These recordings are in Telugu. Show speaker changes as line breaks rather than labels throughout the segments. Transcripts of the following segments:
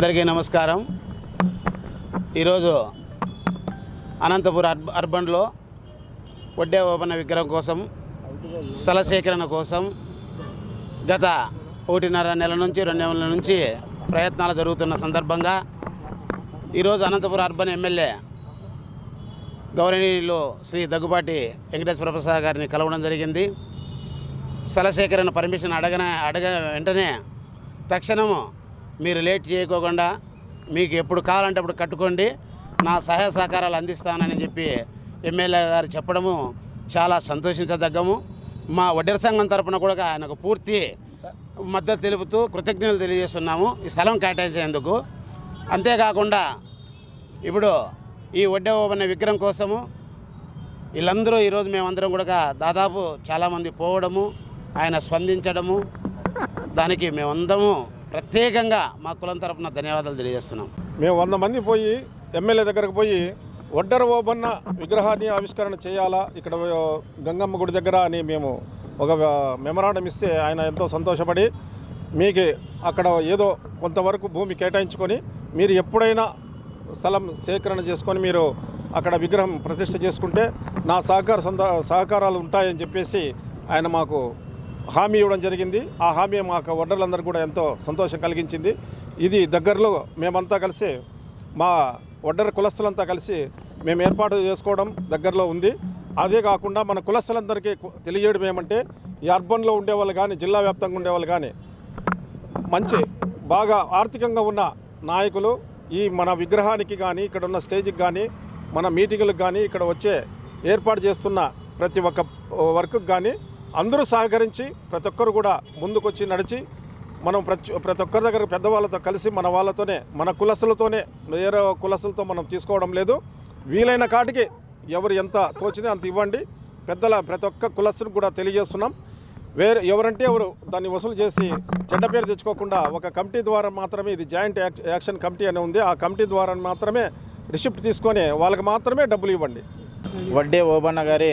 అందరికీ నమస్కారం. ఈరోజు అనంతపురం అర్బ అర్బన్లో వడ్డే ఓపెన విగ్రహం కోసం స్థల సేకరణ కోసం గత ఒకటిన్నర నెల నుంచి రెండు నెలల నుంచి ప్రయత్నాలు జరుగుతున్న సందర్భంగా ఈరోజు అనంతపురం అర్బన్ ఎమ్మెల్యే గౌరవనీయులు శ్రీ దగ్గుబాటి వెంకటేశ్వర ప్రసాద్ గారిని కలవడం జరిగింది. స్థల సేకరణ పర్మిషన్ అడగన అడగ వెంటనే తక్షణము మీరు లేట్ చేయకోకుండా మీకు ఎప్పుడు కావాలంటే అప్పుడు కట్టుకోండి. నా సహాయ సహకారాలు అందిస్తానని చెప్పి ఎమ్మెల్యే గారు చెప్పడము చాలా సంతోషించదగ్గము. మా వడ్డెర సంఘం తరపున కూడా ఆయనకు పూర్తి మద్దతు తెలుపుతూ కృతజ్ఞతలు తెలియజేస్తున్నాము. ఈ స్థలం కేటాయించేందుకు. అంతేకాకుండా ఇప్పుడు ఈ వడ్డే ఓపెన్ విగ్రహం కోసము వీళ్ళందరూ ఈరోజు మేమందరం కూడా దాదాపు చాలామంది పోవడము ఆయన స్పందించడము దానికి మేమందరము ప్రత్యేకంగా మా కులం తరపున ధన్యవాదాలు తెలియజేస్తున్నాం.
మేము వంద మంది పోయి ఎమ్మెల్యే దగ్గరకు పోయి ఒడ్డర ఓబన్న విగ్రహాన్ని ఆవిష్కరణ చేయాలా ఇక్కడ గంగమ్మ గుడి దగ్గర అని మేము ఒక మెమరాండం ఇస్తే ఆయన ఎంతో సంతోషపడి మీకు అక్కడ ఏదో కొంతవరకు భూమి కేటాయించుకొని మీరు ఎప్పుడైనా స్థలం సేకరణ చేసుకొని మీరు అక్కడ విగ్రహం ప్రతిష్ట చేసుకుంటే నా సహకార సంద సహకారాలు ఉంటాయని చెప్పేసి ఆయన మాకు హామీ ఇవ్వడం జరిగింది. ఆ హామీ మాకు వడ్డర్లందరూ కూడా ఎంతో సంతోషం కలిగించింది. ఇది దగ్గరలో మేమంతా కలిసి మా వడ్డర కులస్తులంతా కలిసి మేము ఏర్పాటు చేసుకోవడం దగ్గరలో ఉంది. అదే కాకుండా మన కులస్తులందరికీ తెలియజేయడం ఏమంటే ఈ అర్బన్లో ఉండేవాళ్ళు కానీ జిల్లా వ్యాప్తంగా ఉండేవాళ్ళు కానీ మంచి బాగా ఆర్థికంగా ఉన్న నాయకులు ఈ మన విగ్రహానికి కానీ ఇక్కడ ఉన్న స్టేజ్కి కానీ మన మీటింగులకు కానీ ఇక్కడ వచ్చే ఏర్పాటు చేస్తున్న ప్రతి ఒక్క వర్క్కి కానీ అందరూ సహకరించి ప్రతి ఒక్కరు కూడా ముందుకొచ్చి నడిచి మనం ప్రతి ప్రతి ఒక్కరి దగ్గర పెద్దవాళ్ళతో కలిసి మన వాళ్ళతోనే మన కులస్తులతోనే వేరే కులస్తులతో మనం తీసుకోవడం లేదు. వీలైన కాటికి ఎవరు ఎంత తోచితే అంత ఇవ్వండి. పెద్దల ప్రతి ఒక్క కులస్తునికి కూడా తెలియజేస్తున్నాం. వేరే ఎవరంటే ఎవరు దాన్ని వసూలు చేసి చెడ్డ పేరు తెచ్చుకోకుండా ఒక కమిటీ ద్వారా మాత్రమే ఇది జాయింట్ యాక్షన్ కమిటీ అని ఉంది. ఆ కమిటీ ద్వారా మాత్రమే రిసిప్ట్ తీసుకొని వాళ్ళకి మాత్రమే డబ్బులు ఇవ్వండి.
వడ్డే ఓబన్న గారి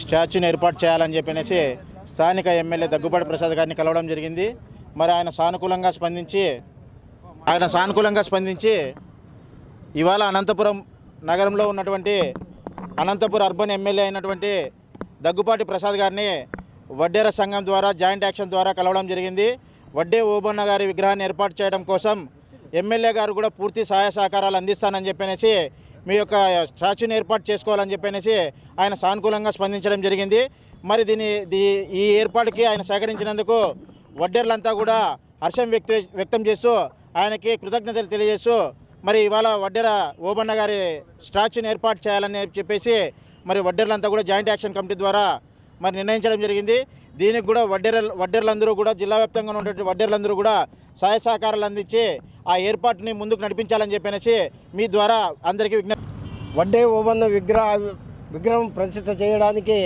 స్టాచ్యూని ఏర్పాటు చేయాలని చెప్పనేసి స్థానిక ఎమ్మెల్యే దగ్గుబాటి ప్రసాద్ గారిని కలవడం జరిగింది. మరి ఆయన సానుకూలంగా స్పందించి ఆయన సానుకూలంగా స్పందించి ఇవాళ అనంతపురం నగరంలో ఉన్నటువంటి అనంతపురం అర్బన్ ఎమ్మెల్యే అయినటువంటి దగ్గుపాటి ప్రసాద్ గారిని వడ్డేర సంఘం ద్వారా జాయింట్ యాక్షన్ ద్వారా కలవడం జరిగింది. వడ్డే ఓబన్న గారి విగ్రహాన్ని ఏర్పాటు చేయడం కోసం ఎమ్మెల్యే గారు కూడా పూర్తి సహాయ సహకారాలు అందిస్తానని చెప్పనేసి మీ యొక్క స్టాచ్యూని ఏర్పాటు చేసుకోవాలని చెప్పనేసి ఆయన సానుకూలంగా స్పందించడం జరిగింది. మరి దీని దీ- ఈ ఏర్పాటుకి ఆయన సహకరించినందుకు వడ్డేర్లంతా కూడా హర్షం వ్యక్త వ్యక్తం చేస్తూ ఆయనకి కృతజ్ఞతలు తెలియజేస్తూ మరి ఇవాళ వడ్డెర ఓబన్న గారి స్టాచ్యూని ఏర్పాటు చేయాలని చెప్పేసి మరి వడ్డెర్లంతా కూడా జాయింట్ యాక్షన్ కమిటీ ద్వారా మరి నిర్ణయించడం జరిగింది. దీనికి కూడా వడ్డెర వడ్డెర్లందరూ కూడా జిల్లా వ్యాప్తంగా ఉన్నటువంటి వడ్డెర్లందరూ కూడా సహాయ సహకారాలు అందించి ఆ ఏర్పాటుని ముందుకు నడిపించాలని చెప్పనేసి మీ ద్వారా అందరికీ విజ్ఞప్తి
వడ్డే ఓబన్న విగ్రహ విగ్రహం ప్రతిష్ట చేయడానికి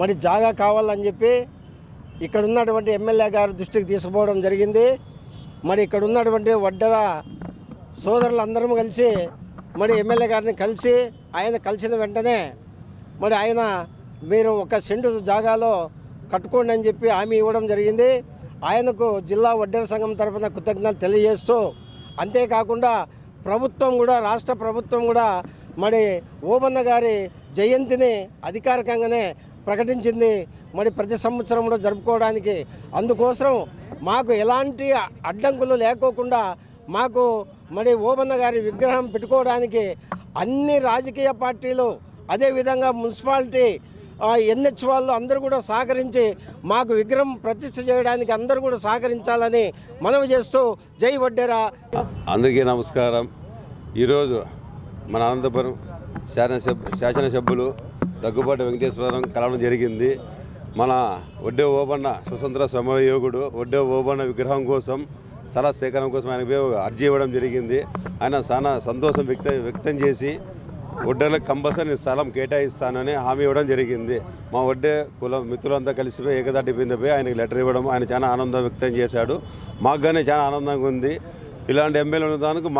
మరి జాగా కావాలని చెప్పి ఇక్కడ ఉన్నటువంటి ఎమ్మెల్యే గారి దృష్టికి తీసుకుపోవడం జరిగింది. మరి ఇక్కడ ఉన్నటువంటి వడ్డర సోదరులందరం కలిసి మరి ఎమ్మెల్యే గారిని కలిసి ఆయన కలిసిన వెంటనే మరి ఆయన మీరు ఒక సెంటు జాగాలో కట్టుకోండి అని చెప్పి హామీ ఇవ్వడం జరిగింది. ఆయనకు జిల్లా వడ్డెర సంఘం తరఫున కృతజ్ఞతలు తెలియజేస్తూ అంతేకాకుండా ప్రభుత్వం కూడా రాష్ట్ర ప్రభుత్వం కూడా మరి ఓబన్న గారి జయంతిని అధికారికంగానే ప్రకటించింది. మరి ప్రతి సంవత్సరం కూడా జరుపుకోవడానికి అందుకోసం మాకు ఎలాంటి అడ్డంకులు లేకోకుండా మాకు మరి ఓబన్న గారి విగ్రహం పెట్టుకోవడానికి అన్ని రాజకీయ పార్టీలు అదేవిధంగా మున్సిపాలిటీ ఎన్హెచ్ వాళ్ళు అందరూ కూడా సహకరించి మాకు విగ్రహం ప్రతిష్ఠ చేయడానికి అందరూ కూడా సహకరించాలని మనవి చేస్తూ జై వడ్డేరా.
అందరికీ నమస్కారం. ఈరోజు మన అనంతపురం శాసనసభ శాసనసభ్యులు దగ్గుబాటి వెంకటేశ్వరం కలవడం జరిగింది. మన ఒడ్డే ఓబన్న స్వతంత్ర సమరయోగుడు ఒడ్డే ఓబన్న విగ్రహం కోసం స్థల సేకరణ కోసం ఆయనకు అర్జీ ఇవ్వడం జరిగింది. ఆయన చాలా సంతోషం వ్యక్త వ్యక్తం చేసి ఒడ్డర్లకు కంపల్సరీ స్థలం కేటాయిస్తానని హామీ ఇవ్వడం జరిగింది. మా ఒడ్డే కుల మిత్రులంతా కలిసిపోయి ఏకదాటి బిందెపోయి ఆయనకి లెటర్ ఇవ్వడం ఆయన చాలా ఆనందం వ్యక్తం చేశాడు. మాకు కానీ చాలా ఆనందంగా ఉంది. ఇలాంటి ఎమ్మెల్యే ఉన్న దానికి మా